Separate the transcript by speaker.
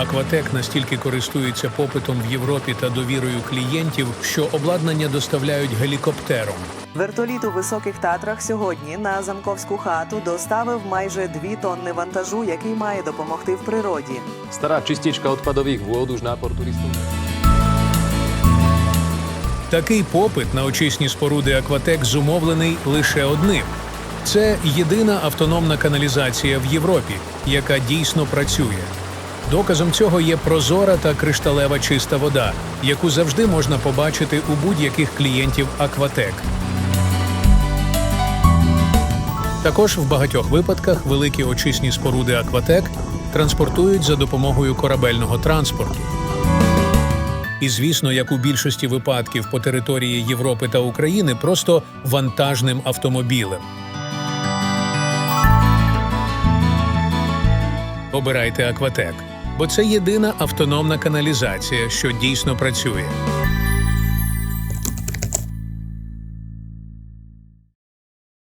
Speaker 1: Акватек настільки користується попитом в Європі та довірою клієнтів, що обладнання доставляють гелікоптером.
Speaker 2: Вертоліт у високих татрах сьогодні на замковську хату доставив майже дві тонни вантажу, який має допомогти в природі.
Speaker 3: Stará čistička odpadových vôd už nápor turistov.
Speaker 1: Такий попит на очисні споруди Акватек зумовлений лише одним. Це єдина автономна каналізація в Європі, яка дійсно працює. Доказом цього є прозора та кришталева чиста вода, яку завжди можна побачити у будь-яких клієнтів Акватек. Також в багатьох випадках великі очисні споруди Акватек транспортують за допомогою корабельного транспорту. І звісно, як у більшості випадків по території Європи та України, просто вантажним автомобілем. Обирайте Акватек, бо це єдина автономна каналізація, що дійсно працює.